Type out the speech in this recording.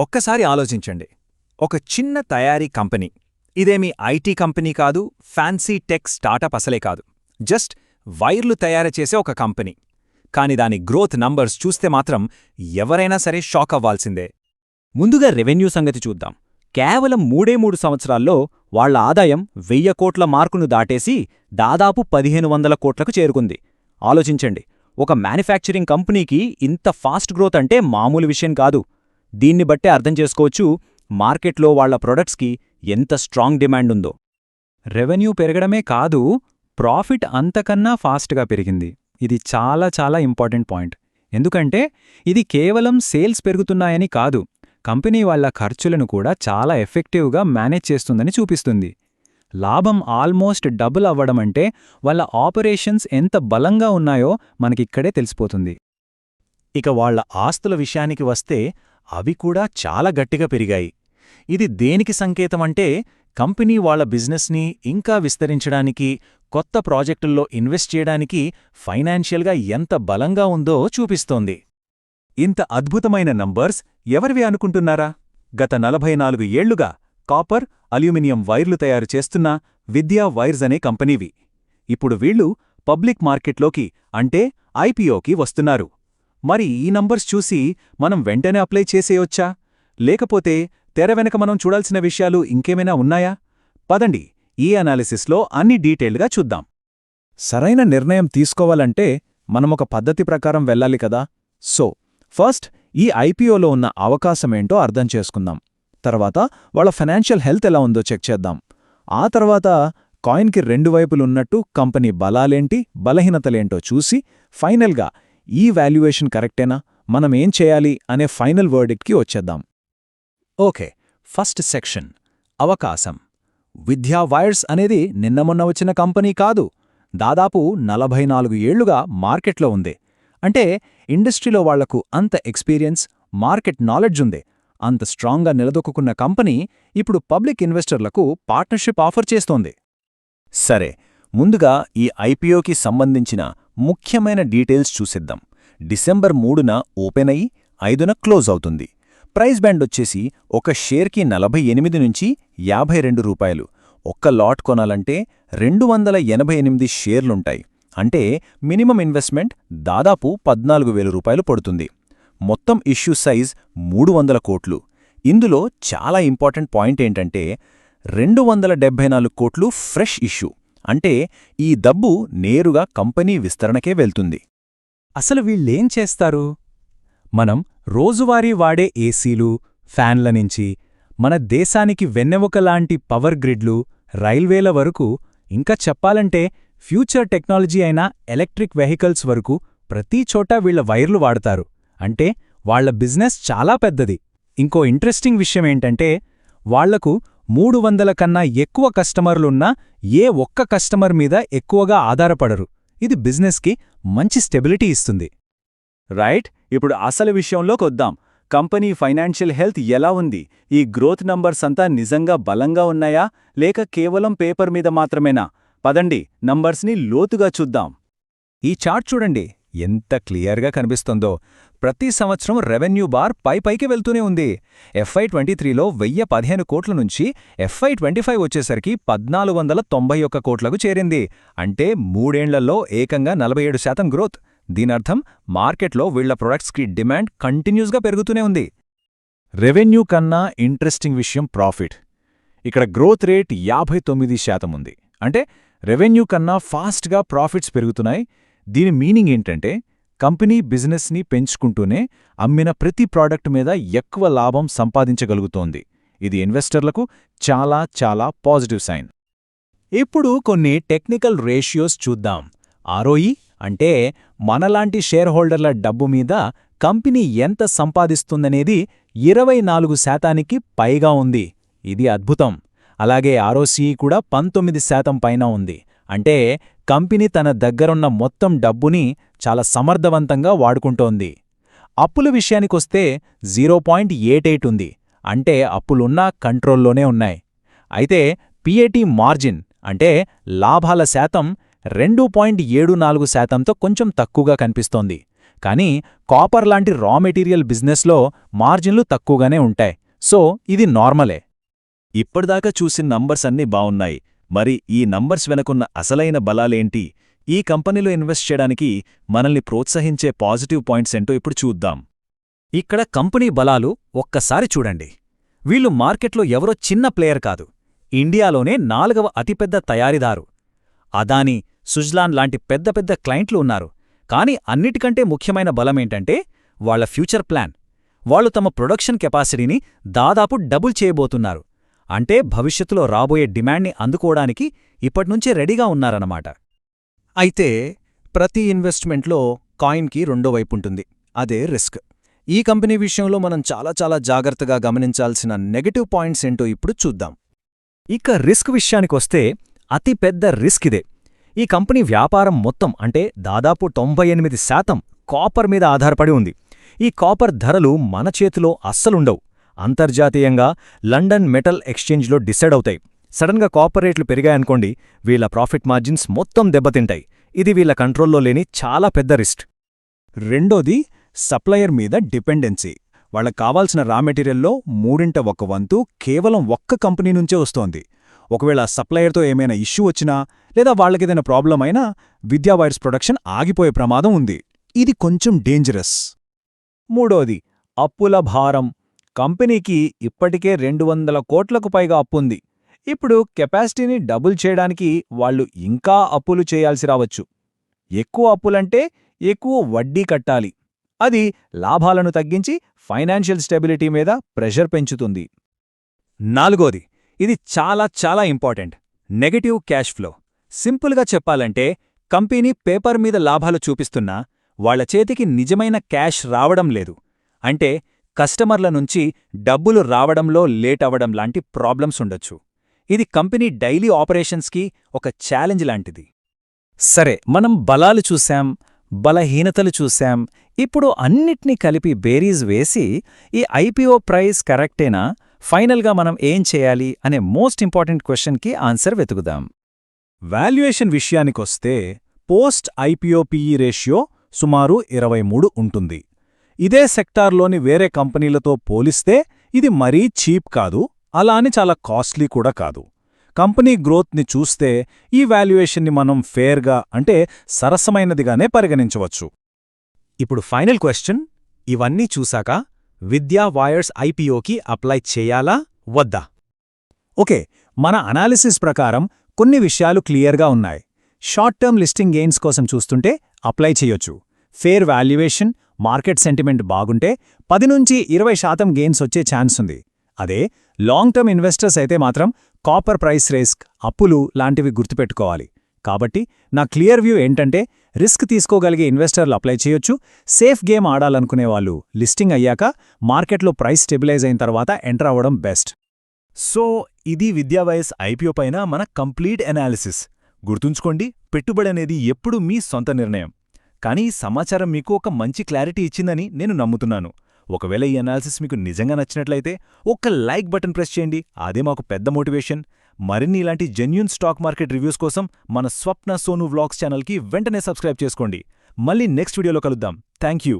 ఒక్కసారి ఆలోచించండి. ఒక చిన్న తయారీ కంపెనీ. ఇదేమీ ఐటీ కంపెనీ కాదు ఫ్యాన్సీ టెక్ స్టార్టప్ అసలే కాదు. జస్ట్ వైర్లు తయారు చేసే ఒక కంపెనీ. కాని దాని గ్రోత్ నంబర్స్ చూస్తే మాత్రం ఎవరైనా సరే షాక్ అవ్వాల్సిందే. ముందుగా రెవెన్యూ సంగతి చూద్దాం. కేవలం మూడే మూడు సంవత్సరాల్లో వాళ్ళ ఆదాయం వెయ్య కోట్ల మార్కును దాటేసి దాదాపు పదిహేను వందల కోట్లకు చేరుకుంది. ఆలోచించండి. ఒక మ్యానుఫ్యాక్చరింగ్ కంపెనీకి ఇంత ఫాస్ట్ గ్రోత్ అంటే మామూలు విషయం కాదు. దీన్ని బట్టే అర్థం చేసుకోవచ్చు మార్కెట్లో వాళ్ళ ప్రొడక్ట్స్కి ఎంత స్ట్రాంగ్ డిమాండ్ ఉందో రెవెన్యూ పెరగడమే కాదు ప్రాఫిట్ అంతకన్నా ఫాస్ట్గా పెరిగింది. ఇది చాలా చాలా ఇంపార్టెంట్ పాయింట్. ఎందుకంటే ఇది కేవలం సేల్స్ పెరుగుతున్నాయని కాదు కంపెనీ వాళ్ళ ఖర్చులను కూడా చాలా ఎఫెక్టివ్గా మేనేజ్ చేస్తుందని చూపిస్తుంది. లాభం ఆల్మోస్ట్ డబుల్ అవ్వడమంటే వాళ్ళ ఆపరేషన్స్ ఎంత బలంగా ఉన్నాయో మనకిక్కడే తెలిసిపోతుంది. ఇక వాళ్ళ ఆస్తుల విషయానికి వస్తే అవి కూడా చాలా గట్టిగా పెరిగాయి. ఇది దేనికి సంకేతమంటే కంపెనీ వాళ్ళ బిజినెస్ని ఇంకా విస్తరించడానికి కొత్త ప్రాజెక్టుల్లో ఇన్వెస్ట్ చేయడానికి ఫైనాన్షియల్గా ఎంత బలంగా ఉందో చూపిస్తోంది. ఇంత అద్భుతమైన నంబర్స్ ఎవరివి అనుకుంటున్నారా? గత నలభై నాలుగు ఏళ్ళుగా కాపర్ అల్యూమినియం వైర్లు తయారు చేస్తున్న విద్యా వైర్స్ అనే కంపెనీవి. ఇప్పుడు వీళ్ళు పబ్లిక్ మార్కెట్లోకి అంటే ఐపీఓకి వస్తున్నారు. మరి ఈ నంబర్స్ చూసి మనం వెంటనే అప్లై చేసేయొచ్చా? లేకపోతే తెర వెనక మనం చూడాల్సిన విషయాలు ఇంకేమైనా ఉన్నాయా? పదండి ఈ అనాలిసిస్లో అన్ని డీటెయిల్గా చూద్దాం. సరైన నిర్ణయం తీసుకోవాలంటే మనమొక పద్ధతి ప్రకారం వెళ్ళాలి కదా? సో ఫస్ట్ ఈ ఐపీఓలో ఉన్న అవకాశమేంటో అర్థం చేసుకుందాం. తర్వాత వాళ్ళ ఫైనాన్షియల్ హెల్త్ ఎలా ఉందో చెక్ చేద్దాం. ఆ తర్వాత కాయిన్కి రెండు వైపులున్నట్టు కంపెనీ బలాలేంటి బలహీనతలేంటో చూసి ఫైనల్గా ఈ వాల్యుయేషన్ కరెక్టేనా? మనమేం చేయాలి అనే ఫైనల్ వర్డిక్ట్కి వచ్చేద్దాం. ఓకే ఫస్ట్ సెక్షన్ అవకాశం. విద్యా వైర్స్ అనేది నిన్న మొన్న వచ్చిన కంపెనీ కాదు దాదాపు నలభై నాలుగు ఏళ్ళుగా మార్కెట్లో ఉంది. అంటే ఇండస్ట్రీలో వాళ్ళకు అంత ఎక్స్పీరియన్స్ మార్కెట్ నాలెడ్జ్ ఉంది. అంత స్ట్రాంగ్గా నిలదొక్కున్న కంపెనీ ఇప్పుడు పబ్లిక్ ఇన్వెస్టర్లకు పార్ట్నర్షిప్ ఆఫర్ చేస్తోంది. సరే ముందుగా ఈ ఐపీఓకి సంబంధించిన ముఖ్యమైన డీటెయిల్స్ చూసిద్దాం. డిసెంబర్ మూడున ఓపెన్ అయి ఐదున క్లోజ్ అవుతుంది. ప్రైస్ బ్యాండ్ వచ్చేసి ఒక షేర్కి నలభై ఎనిమిది నుంచి యాభై రెండు రూపాయలు. ఒక్క లాట్ కొనాలంటే రెండు వందల ఎనభై ఎనిమిది షేర్లుంటాయి. అంటే మినిమం ఇన్వెస్ట్మెంట్ దాదాపు పద్నాలుగు వేల రూపాయలు పడుతుంది. మొత్తం ఇష్యూ సైజ్ మూడు వందల కోట్లు. ఇందులో చాలా ఇంపార్టెంట్ పాయింట్ ఏంటంటే రెండు వందల డెబ్బై నాలుగు కోట్లు ఫ్రెష్ ఇష్యూ. అంటే ఈ డబ్బు నేరుగా కంపెనీ విస్తరణకే వెళ్తుంది. అసలు వీళ్ళేం చేస్తారు? మనం రోజువారీ వాడే ఏసీలు ఫ్యాన్ల నుంచి మన దేశానికి వెన్నెముకలాంటి పవర్ గ్రిడ్లు రైల్వేల వరకు ఇంకా చెప్పాలంటే ఫ్యూచర్ టెక్నాలజీ అయిన ఎలక్ట్రిక్ వెహికల్స్ వరకు ప్రతి చోటా వీళ్ళ వైర్లు వాడతారు. అంటే వాళ్ళ బిజినెస్ చాలా పెద్దది. ఇంకో ఇంట్రెస్టింగ్ విషయమేంటంటే వాళ్ళకు మూడు వందల కన్నా ఎక్కువ కస్టమర్లున్నా ఏ ఒక్క కస్టమర్ మీద ఎక్కువగా ఆధారపడరు. ఇది బిజినెస్కి మంచి స్టెబిలిటీ ఇస్తుంది. రైట్? ఇప్పుడు అసలు విషయంలోకొద్దాం కంపెనీ ఫైనాన్షియల్ హెల్త్ ఎలా ఉంది? ఈ గ్రోత్ నంబర్స్ అంతా నిజంగా బలంగా ఉన్నాయా? లేక కేవలం పేపర్ మీద మాత్రమేనా? పదండి నంబర్స్ని లోతుగా చూద్దాం. ఈ చార్ట్ చూడండి. ఎంత క్లియర్గా కనిపిస్తుందో. ప్రతి సంవత్సరం రెవెన్యూ బార్ పై పైకి వెళ్తూనే ఉంది. ఎఫ్ఐ ట్వంటీ త్రీలో వెయ్యి పదిహేను కోట్ల నుంచి ఎఫ్ఐ ట్వంటీ ఫైవ్ వచ్చేసరికి పద్నాలుగు వందల తొంభై ఒక్క కోట్లకు చేరింది. అంటే మూడేండ్లలో ఏకంగా నలభై ఏడు శాతం గ్రోత్. దీనర్థం మార్కెట్లో వీళ్ళ ప్రొడక్ట్స్కి డిమాండ్ కంటిన్యూస్గా పెరుగుతూనే ఉంది. రెవెన్యూ కన్నా ఇంట్రెస్టింగ్ విషయం ప్రాఫిట్. ఇక్కడ గ్రోత్ రేట్ యాభై తొమ్మిది శాతం ఉంది. అంటే రెవెన్యూ కన్నా ఫాస్ట్గా ప్రాఫిట్స్ పెరుగుతున్నాయి. దీని మీనింగ్ ఏంటంటే కంపెనీ బిజినెస్ని పెంచుకుంటూనే అమ్మిన ప్రతి ప్రాడక్ట్ మీద ఎక్కువ లాభం సంపాదించగలుగుతోంది. ఇది ఇన్వెస్టర్లకు చాలా చాలా పాజిటివ్ సైన్. ఇప్పుడు కొన్ని టెక్నికల్ రేషియోస్ చూద్దాం. ఆర్ఓఈ అంటే మనలాంటి షేర్ హోల్డర్ల డబ్బు మీద కంపెనీ ఎంత సంపాదిస్తుందనేది ఇరవై నాలుగు శాతానికి పైగా ఉంది. ఇది అద్భుతం. అలాగే ఆర్ఓసీఈ కూడా పంతొమ్మిది శాతం పైన ఉంది. అంటే కంపెనీ తన దగ్గరున్న మొత్తం డబ్బుని చాలా సమర్థవంతంగా వాడుకుంటోంది. అప్పుల విషయానికొస్తే జీరో పాయింట్ ఎయిట్ ఎయిట్ ఉంది. అంటే అప్పులున్నా కంట్రోల్లోనే ఉన్నాయి. అయితే పిఏటీ మార్జిన్ అంటే లాభాల శాతం రెండు పాయింట్ ఏడు నాలుగు శాతంతో కొంచెం తక్కువగా కనిపిస్తోంది. కానీ కాపర్ లాంటి రా మెటీరియల్ బిజినెస్లో మార్జిన్లు తక్కువగానే ఉంటాయి. సో ఇది నార్మలే. ఇప్పటిదాకా చూసిన నంబర్స్ అన్నీ బావున్నాయి. మరి ఈ నంబర్స్ వెనకున్న అసలైన బలాలేంటి? ఈ కంపెనీలో ఇన్వెస్ట్ చేయడానికి మనల్ని ప్రోత్సహించే పాజిటివ్ పాయింట్స్ ఏంటో ఇప్పుడు చూద్దాం. ఇక్కడ కంపెనీ బలాలు ఒక్కసారి చూడండి. వీళ్ళు మార్కెట్లో ఎవరో చిన్న ప్లేయర్ కాదు. ఇండియాలోనే నాలుగవ అతిపెద్ద తయారీదారు. అదాని సుజ్లాన్ లాంటి పెద్ద పెద్ద క్లయింట్లు ఉన్నారు. కానీ అన్నిటికంటే ముఖ్యమైన బలమేంటంటే వాళ్ళ ఫ్యూచర్ ప్లాన్. వాళ్ళు తమ ప్రొడక్షన్ కెపాసిటీని దాదాపు డబుల్ చేయబోతున్నారు. అంటే భవిష్యత్తులో రాబోయే డిమాండ్ని అందుకోవడానికి ఇప్పట్నుంచే రెడీగా ఉన్నారన్నమాట. అయితే ప్రతి ఇన్వెస్ట్మెంట్లో కాయిన్కి రెండో వైపుంటుంది అదే రిస్క్. ఈ కంపెనీ విషయంలో మనం చాలా చాలా జాగ్రత్తగా గమనించాల్సిన నెగటివ్ పాయింట్స్ ఏంటో ఇప్పుడు చూద్దాం. ఇక రిస్క్ విషయానికొస్తే అతి పెద్ద రిస్క్ ఇదే. ఈ కంపెనీ వ్యాపారం మొత్తం అంటే దాదాపు తొంభై ఎనిమిది శాతం కాపర్ మీద ఆధారపడి ఉంది. ఈ కాపర్ ధరలు మన చేతిలో అస్సలుండవు. అంతర్జాతీయంగా లండన్ మెటల్ ఎక్స్చేంజ్లో డిసైడ్ అవుతాయి. సడన్గా కాపర్ పెరిగాయనుకోండి వీళ్ళ ప్రాఫిట్ మార్జిన్స్ మొత్తం దెబ్బతింటాయి. ఇది వీళ్ళ కంట్రోల్లో లేని చాలా పెద్ద రిస్క్. రెండోది సప్లయర్ మీద డిపెండెన్సీ. వాళ్ళకు కావాల్సిన రా మెటీరియల్లో మూడింట ఒక వంతు కేవలం ఒక్క కంపెనీ నుంచే వస్తోంది. ఒకవేళ సప్లయర్తో ఏమైనా ఇష్యూ వచ్చినా లేదా వాళ్ళకేదైనా ప్రాబ్లం అయినా విద్యా వైర్స్ ప్రొడక్షన్ ఆగిపోయే ప్రమాదం ఉంది. ఇది కొంచెం డేంజరస్. మూడోది అప్పుల భారం. కంపెనీకి ఇప్పటికే రెండు వందల కోట్లకు పైగా అప్పుంది. ఇప్పుడు కెపాసిటీని డబుల్ చేయడానికి వాళ్ళు ఇంకా అప్పులు చేయాల్సి రావచ్చు. ఎక్కువ అప్పులంటే ఎక్కువ వడ్డీ కట్టాలి. అది లాభాలను తగ్గించి ఫైనాన్షియల్ స్టెబిలిటీ మీద ప్రెషర్ పెంచుతుంది. నాలుగోది ఇది చాలా చాలా ఇంపార్టెంట్ నెగటివ్ క్యాష్ ఫ్లో. సింపుల్గా చెప్పాలంటే కంపెనీ పేపర్ మీద లాభాలు చూపిస్తున్నా వాళ్ళ చేతికి నిజమైన క్యాష్ రావడం లేదు. అంటే కస్టమర్ల నుంచి డబ్బులు రావడంలో లేట్ అవ్వడం లాంటి ప్రాబ్లమ్స్ ఉండొచ్చు. ఇది కంపెనీ డైలీ ఆపరేషన్స్కి ఒక ఛాలెంజ్ లాంటిది. సరే మనం బలాలు చూశాం బలహీనతలు చూశాం ఇప్పుడు అన్నిట్నీ కలిపి బేరీజ్ వేసి ఈ ఐపీఓ ప్రైస్ కరెక్టేనా? ఫైనల్గా మనం ఏం చేయాలి? అనే మోస్ట్ ఇంపార్టెంట్ క్వశ్చన్కి ఆన్సర్ వెతుకుదాం. వాల్యుయేషన్ విషయానికొస్తే పోస్ట్ ఐపీఓ పీఈ రేషియో సుమారు ఇరవై మూడు ఉంటుంది. ఇదే సెక్టార్లోని వేరే కంపెనీలతో పోలిస్తే ఇది మరీ చీప్ కాదు అలా అని చాలా కాస్ట్లీ కూడా కాదు. కంపెనీ గ్రోత్ని చూస్తే ఈ వాల్యుయేషన్ని మనం ఫేర్గా అంటే సరసమైనదిగానే పరిగణించవచ్చు. ఇప్పుడు ఫైనల్ క్వశ్చన్ ఇవన్నీ చూశాక విద్యా వాయర్స్ ఐపీఓకి అప్లై చేయాలా వద్దా? ఓకే మన అనాలిసిస్ ప్రకారం కొన్ని విషయాలు క్లియర్గా ఉన్నాయి. షార్ట్ టర్మ్ లిస్టింగ్ గెయిన్స్ కోసం చూస్తుంటే అప్లై చేయొచ్చు. ఫేర్ వాల్యుయేషన్ మార్కెట్ సెంటిమెంట్ బాగుంటే పది నుంచి ఇరవై శాతం గెయిన్స్ వచ్చే ఛాన్స్ ఉంది. అదే లాంగ్ టర్మ్ ఇన్వెస్టర్స్ అయితే మాత్రం కాపర్ ప్రైస్ రిస్క్ అప్పులు లాంటివి గుర్తుపెట్టుకోవాలి. కాబట్టి నా క్లియర్ వ్యూ ఏంటంటే రిస్క్ తీసుకోగలిగే ఇన్వెస్టర్లు అప్లై చేయొచ్చు. సేఫ్ గేమ్ ఆడాలనుకునే వాళ్ళు లిస్టింగ్ అయ్యాక మార్కెట్లో ప్రైస్ స్టెబిలైజ్ అయిన తర్వాత ఎంటర్ అవ్వడం బెస్ట్. సో ఇది విద్యావయస్ ఐపీఓ పైన మన కంప్లీట్ ఎనాలిసిస్ గుర్తుంచుకోండి పెట్టుబడి అనేది ఎప్పుడూ మీ సొంత నిర్ణయం. కానీ ఈ సమాచారం మీకు ఒక మంచి క్లారిటీ ఇచ్చిందని నేను నమ్ముతున్నాను. ఒకవేళ ఈ అనాలిసిస్ మీకు నిజంగా నచ్చినట్లయితే ఒక్క లైక్ బటన్ ప్రెస్ చేయండి. అదే మాకు పెద్ద మోటివేషన్. మరిన్ని ఇలాంటి జెన్యున్ స్టాక్ మార్కెట్ రివ్యూస్ కోసం మన స్వప్న సోను వ్లాగ్స్ ఛానల్కి వెంటనే సబ్స్క్రైబ్ చేసుకోండి. మళ్ళీ నెక్స్ట్ వీడియోలో కలుద్దాం. Thank you